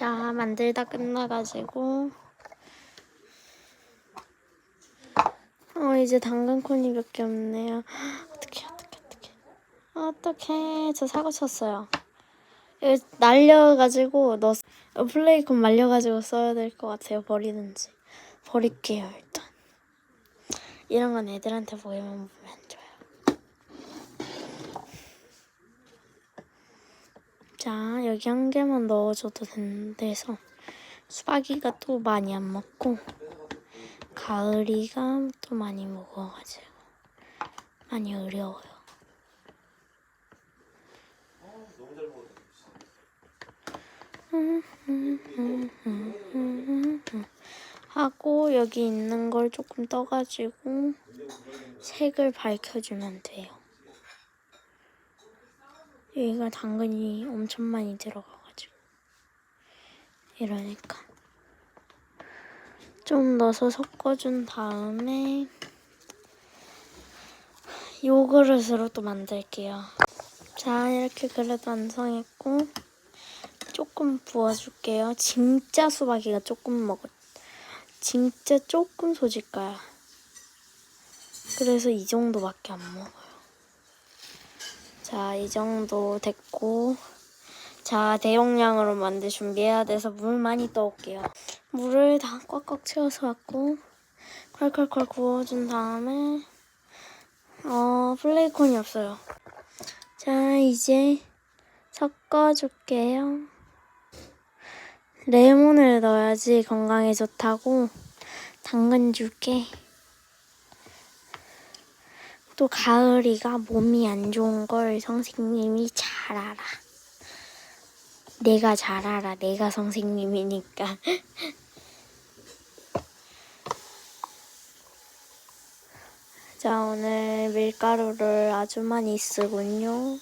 자, 만들다 끝나가지고. 어, 이제 당근콘이 몇 개 없네요. 어떡해, 어떡해, 어떡해. 어떡해. 저 사고 쳤어요. 날려가지고 넣 어, 플레이콘 말려가지고 써야 될 것 같아요. 버리든지. 버릴게요, 일단. 이런 건 애들한테 보이면 보면 안 좋아 자, 여기 한 개만 넣어줘도 되는데서 수박이가 또 많이 안 먹고 가을이가 또 많이 먹어가지고 많이 어려워요. 하고 여기 있는 걸 조금 떠가지고 색을 밝혀주면 돼요. 여기가 당근이 엄청 많이 들어가가지고 이러니까 좀 넣어서 섞어준 다음에 요 그릇으로 또 만들게요. 자 이렇게 그릇 완성했고 조금 부어줄게요. 진짜 수박이가 조금 먹었. 진짜 조금 소질까야. 그래서 이 정도밖에 안 먹어요. 자, 이 정도 됐고. 자, 대용량으로 만들 준비해야 돼서 물 많이 떠올게요. 물을 다 꽉꽉 채워서 왔고, 콸콸콸 구워준 다음에, 어, 플레이콘이 없어요. 자, 이제 섞어줄게요. 레몬을 넣어야지 건강에 좋다고 당근 줄게. 또 가을이가 몸이 안 좋은 걸 선생님이 잘 알아. 내가 잘 알아. 내가 선생님이니까. 자, 오늘 밀가루를 아주 많이 쓰군요.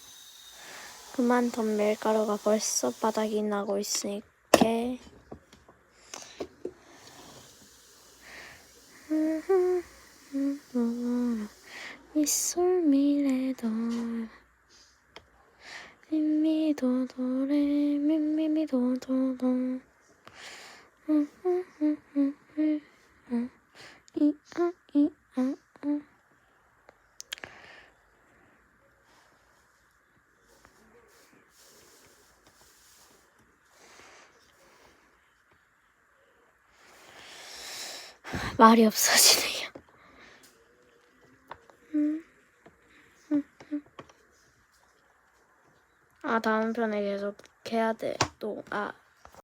그만둔 밀가루가 벌써 바닥이 나고 있으니까. 미솔미레도 미미도도레 미미미도도도 이아 이아 말이 없어지네요. 아 다음 편에 계속 해야 돼. 또 아